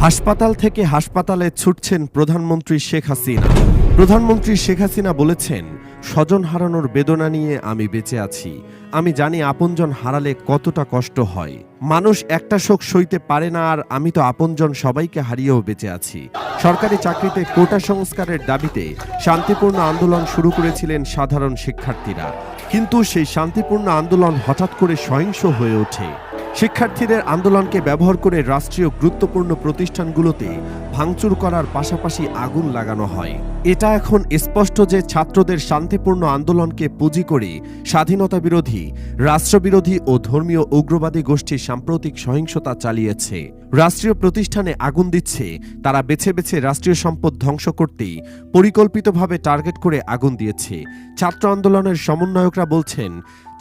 হাসপাতাল থেকে হাসপাতালে ছুটছেন প্রধানমন্ত্রী শেখ হাসিনা। প্রধানমন্ত্রী শেখ হাসিনা বলেছেন স্বজন হারানোর বেদনা নিয়ে আমি বেঁচে আছি। আমি জানি আপনজন হারালে কতটা কষ্ট হয়। মানুষ একটা শোক সইতে পারে না আর আমি তো আপনজন সবাইকে হারিয়েও বেঁচে আছি। সরকারি চাকরিতে কোটা সংস্কারের দাবিতে শান্তিপূর্ণ আন্দোলন শুরু করেছিলেন সাধারণ শিক্ষার্থীরা। কিন্তু সেই শান্তিপূর্ণ আন্দোলন হঠাৎ করে সহিংস হয়ে ওঠে। শিক্ষার্থীদের আন্দোলনকে ব্যবহার করে রাষ্ট্রীয় গুরুত্বপূর্ণ প্রতিষ্ঠানগুলোতে ভাঙচুর করার পাশাপাশি আগুন লাগানো হয়। এটা এখন স্পষ্ট যে ছাত্রদের শান্তিপূর্ণ আন্দোলনকে পুঁজি করে স্বাধীনতা বিরোধী, রাষ্ট্রবিরোধী ও ধর্মীয় উগ্রবাদী গোষ্ঠী সাম্প্রতিক সহিংসতা চালিয়েছে। রাষ্ট্রীয় প্রতিষ্ঠানে আগুন দিচ্ছে, তারা বেছে বেছে রাষ্ট্রীয় সম্পদ ধ্বংস করতেই পরিকল্পিতভাবে টার্গেট করে আগুন দিয়েছে। ছাত্র আন্দোলনের সমন্বয়করা বলছেন,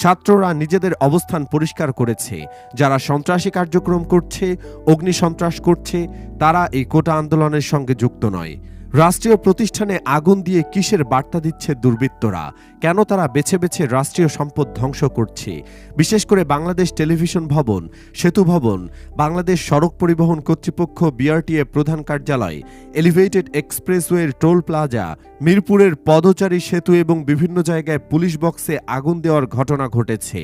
ছাত্ররা নিজেদের অবস্থান পরিষ্কার করেছে। যারা সন্ত্রাসী কার্যক্রম করছে, অগ্নিসন্ত্রাস করছে, তারা এই কোটা আন্দোলনের সঙ্গে যুক্ত নয়। রাষ্ট্রীয় প্রতিষ্ঠানে আগুন দিয়ে কিসের বার্তা দিচ্ছে দুর্বৃত্তরা? কেন তারা বেছে বেছে রাষ্ট্রীয় সম্পদ ধ্বংস করছে? বিশেষ করে বাংলাদেশ টেলিভিশন ভবন, সেতু ভবন, বাংলাদেশ সড়ক পরিবহন কর্তৃপক্ষ বিআরটিএ প্রধান কার্যালয় এলিভেটেড এক্সপ্রেসওয়ের টোল প্লাজা, মিরপুরের পদচারী সেতু এবং বিভিন্ন জায়গায় পুলিশ বক্সে আগুন দেওয়ার ঘটনা ঘটেছে।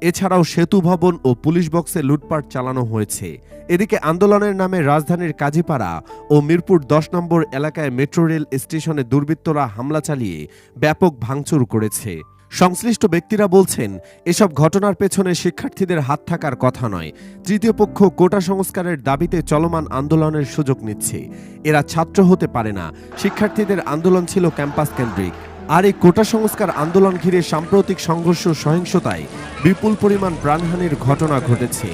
এছাড়াও সেতু ভবন ও পুলিশ বক্সে লুটপাট চালানো হয়েছে। এদিকে আন্দোলনের নামে রাজধানীর কাজীপাড়া ও মিরপুর দশ নম্বর এলাকায় মেট্রো রেল স্টেশনে দুর্বৃত্তরা হামলা চালিয়ে ব্যাপক ভাঙচুর করেছে। সংশ্লিষ্ট ব্যক্তিরা বলছেন, এসব ঘটনার পেছনে শিক্ষার্থীদের হাত থাকার কথা নয়। তৃতীয় পক্ষ কোটা সংস্কারের দাবিতে চলমান আন্দোলনের সুযোগ নিচ্ছে। এরা ছাত্র হতে পারে না। শিক্ষার্থীদের আন্দোলন ছিল ক্যাম্পাস কেন্দ্রিক। আর এই কোটা সংস্কার আন্দোলন ঘিরে সাম্প্রতিক সংঘর্ষ সহিংসতায় বিপুল পরিমাণ প্রাণহানির ঘটনা ঘটেছে।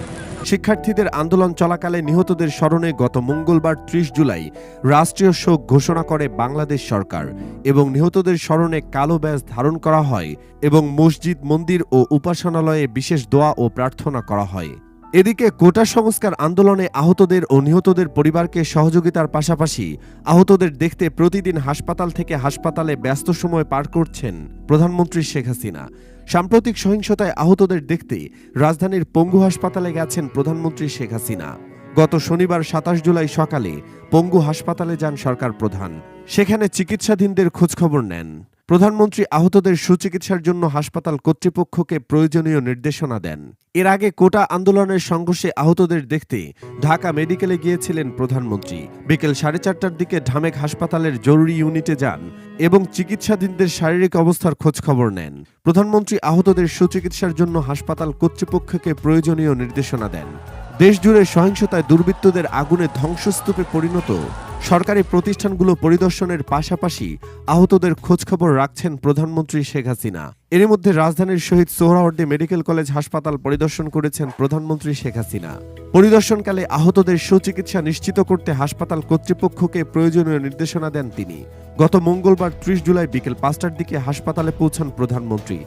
শিক্ষার্থীদের আন্দোলন চলাকালে নিহতদের স্মরণে গত মঙ্গলবার ত্রিশ জুলাই রাষ্ট্রীয় শোক ঘোষণা করে বাংলাদেশ সরকার এবং নিহতদের স্মরণে কালো ব্যাজ ধারণ করা হয় এবং মসজিদ, মন্দির ও উপাসনালয়ে বিশেষ দোয়া ও প্রার্থনা করা হয়। এদিকে কোটা সংস্কার আন্দোলনে আহতদের ও নিহতদের পরিবারকে সহযোগিতার পাশাপাশি আহতদের দেখতে প্রতিদিন হাসপাতাল থেকে হাসপাতালে ব্যস্ত সময় পার করছেন প্রধানমন্ত্রী শেখ হাসিনা। সাম্প্রতিক সহিংসতায় আহতদের দেখতে রাজধানীর পঙ্গু হাসপাতালে গেছেন প্রধানমন্ত্রী শেখ হাসিনা। গত শনিবার সাতাশ জুলাই সকালে পঙ্গু হাসপাতালে যান সরকার প্রধান। সেখানে চিকিৎসাধীনদের খোঁজখবর নেন। প্রধানমন্ত্রী আহতদের সুচিকিৎসার জন্য হাসপাতাল কর্তৃপক্ষকে প্রয়োজনীয় নির্দেশনা দেন। এর আগে কোটা আন্দোলনের সংঘর্ষে আহতদের দেখতে ঢাকা মেডিকেলে গিয়েছিলেন প্রধানমন্ত্রী। বিকেল সাড়ে চারটার দিকে ঢামেক হাসপাতালের জরুরি ইউনিটে যান এবং চিকিৎসাধীনদের শারীরিক অবস্থার খোঁজখবর নেন। প্রধানমন্ত্রী আহতদের সুচিকিৎসার জন্য হাসপাতাল কর্তৃপক্ষকে প্রয়োজনীয় নির্দেশনা দেন। দেশজুড়ে সহিংসতায় দুর্বৃত্তদের আগুনে ধ্বংসস্তূপে পরিণত সরকারি প্রতিষ্ঠানগুলো পরিদর্শনের পাশাপাশি আহতদের খোঁজখবর রাখছেন প্রধানমন্ত্রী শেখ হাসিনা। এর মধ্যে রাজধানীর শহীদ সোহরাওয়ার্দী মেডিকেল কলেজ হাসপাতাল পরিদর্শন করেছেন প্রধানমন্ত্রী শেখ হাসিনা। পরিদর্শনকালে আহতদের সুচিকিৎসা নিশ্চিত করতে হাসপাতাল কর্তৃপক্ষকে প্রয়োজনীয় নির্দেশনা দেন তিনি। গত মঙ্গলবার ত্রিশ জুলাই বিকেল পাঁচটার দিকে হাসপাতালে পৌঁছান প্রধানমন্ত্রী।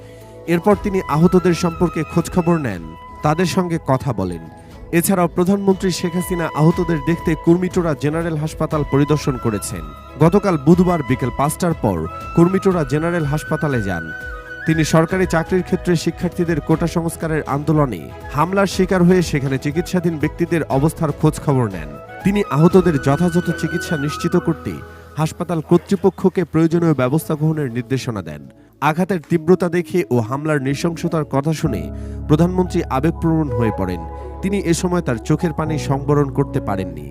এরপর তিনি আহতদের সম্পর্কে খোঁজখবর নেন। তাদের সঙ্গে কথা বলেন। এছাড়াও প্রধানমন্ত্রী শেখ হাসিনা আহতদের দেখতে কুর্মিটোরা জেনারেল হাসপাতাল পরিদর্শন করেছেন। গতকাল বুধবার বিকেল পাঁচটার পর কুর্মিটোরা জেনারেল হাসপাতালে যান। তিনি সরকারি চাকরির ক্ষেত্রে শিক্ষার্থীদের কোটা সংস্কারের আন্দোলনে হামলার শিকার হয়ে সেখানে চিকিৎসাধীন ব্যক্তিদের অবস্থার খোঁজ খবর নেন। তিনি আহতদের যথাযথ চিকিৎসা নিশ্চিত করতে হাসপাতাল কর্তৃপক্ষকে প্রয়োজনীয় ব্যবস্থা গ্রহণের নির্দেশনা দেন। আঘাতের তীব্রতা দেখে ও হামলার নৃশংসতার কথা শুনে প্রধানমন্ত্রী আবেগপ্রবণ হয়ে পড়েন। তিনি এ সময় তার চোখের পানি সংবরণ করতে পারেননি।